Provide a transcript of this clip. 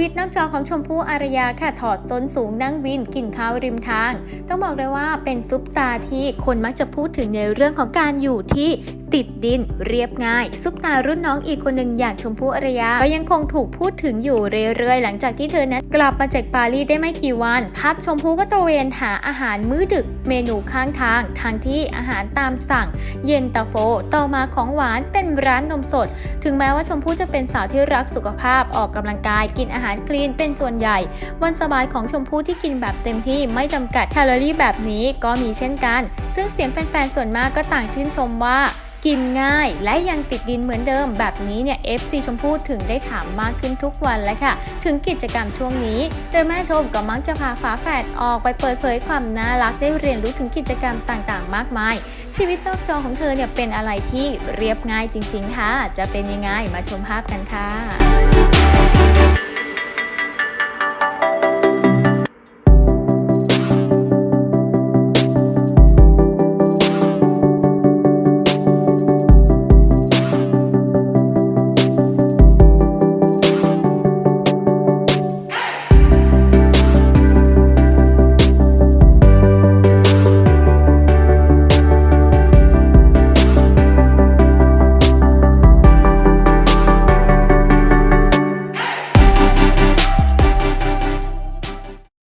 วิตนอกจอของชมพู่อารยาค่ะถอดส้นสูงนั่งวินกินข้าวริมทาง ต้องบอกเลยว่าเป็นซุปตาที่คนมักจะพูดถึงในเรื่องของการอยู่ที่ติดดินเรียบง่าย ซุปตารุ่นน้องอีกคนหนึ่งอย่างชมพู่อารยา ก็ยังคงถูกพูดถึงอยู่เรื่อยๆ หลังจากที่เธอนั้นกลับมาจากปารีสได้ไม่กี่วันภาพชมพู่ก็ตระเวนหาอาหารมื้อดึกเมนูข้างทางทางที่อาหารตามสั่ง เย็นตาโฟ ต่อมาของหวานเป็นร้านนมสด ถึงแม้ว่าชมพู่จะเป็นสาวที่รักสุขภาพออกกำลังกายกินอาหารคลีนเป็นส่วนใหญ่ วันสบายของชมพู่ที่กินแบบเต็มที่ไม่จำกัดแคลอรี่แบบนี้ก็มีเช่นกัน ซึ่งเสียงแฟนๆส่วนมากก็ต่างชื่นชมว่ากินง่ายและยังติดดินเหมือนเดิมแบบนี้เนี่ย FC ชมพู่ถึงได้ถามมากขึ้นทุกวันแล้วค่ะ ถึงกิจกรรมช่วงนี้ โดยแม่ชมก็มักจะพาฝาแฝดออกไปเปิดเผยความน่ารักได้เรียนรู้ถึงกิจกรรมต่างๆ มากมาย ชีวิตนอกจอของเธอเนี่ยเป็นอะไรที่เรียบง่ายจริง ๆ ค่ะ จะเป็นยังไงมาชมภาพกันค่ะ